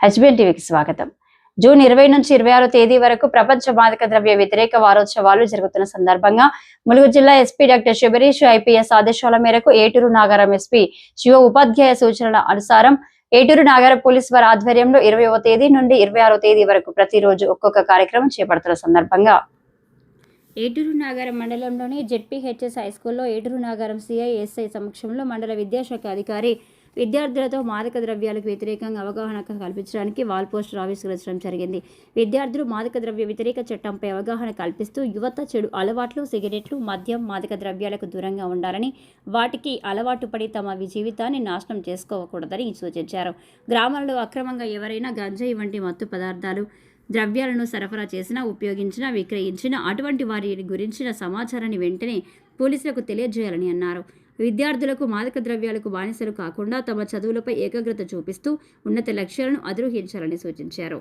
HBN టీవీకి స్వాగతం. June ఇరవై నుంచి ఇరవై ఆరో తేదీ వరకు ప్రపంచ మాదక ద్రవ్య వ్యతిరేక వారోత్సవాలు జరుగుతున్న సందర్భంగా ములుగు జిల్లా ఎస్పీ డాక్టర్ శబరీష్ ఐపీఎస్ ఆదేశాల మేరకు ఏటూరు నాగారం ఎస్పీ శివ ఉపాధ్యాయ సూచనల అనుసారం ఏటూరు నాగారం పోలీస్ వారి ఆధ్వర్యంలో ఇరవైవ తేదీ నుండి ఇరవై ఆరో తేదీ వరకు ప్రతిరోజు ఒక్కొక్క కార్యక్రమం చేపడుతున్న సందర్భంగా ఏటూరు నాగారం మండలంలోని జెడ్పీహెచ్ఎస్ హై స్కూల్లో ఏటూరు నాగారం సిఐఎస్ఐ సమక్షంలో మండల విద్యాశాఖ అధికారి విద్యార్థులతో మాదక ద్రవ్యాలకు వ్యతిరేకంగా అవగాహన కల్పించడానికి వాల్ పోస్టర్ ఆవిష్కరించడం జరిగింది. విద్యార్థులు మాదక ద్రవ్య వ్యతిరేక చట్టంపై అవగాహన కల్పిస్తూ యువత చెడు అలవాట్లు సిగరెట్లు మద్యం మాదక ద్రవ్యాలకు దూరంగా ఉండాలని వాటికి అలవాటు పడి తమ వి- జీవితాన్ని నాశనం చేసుకోకూడదని సూచించారు. గ్రామాల్లో అక్రమంగా ఎవరైనా గంజాయి వంటి మత్తు పదార్థాలు ద్రవ్యాలను సరఫరా చేసినా ఉపయోగించినా విక్రయించిన అటువంటి వారి గురించిన సమాచారాన్ని వెంటనే పోలీసులకు తెలియజేయాలని అన్నారు. విద్యార్థులకు మాదక ద్రవ్యాలకు బానిసలు కాకుండా తమ చదువులపై ఏకాగ్రత చూపిస్తూ ఉన్నత లక్ష్యాలను అధిరోహించాలని సూచించారు.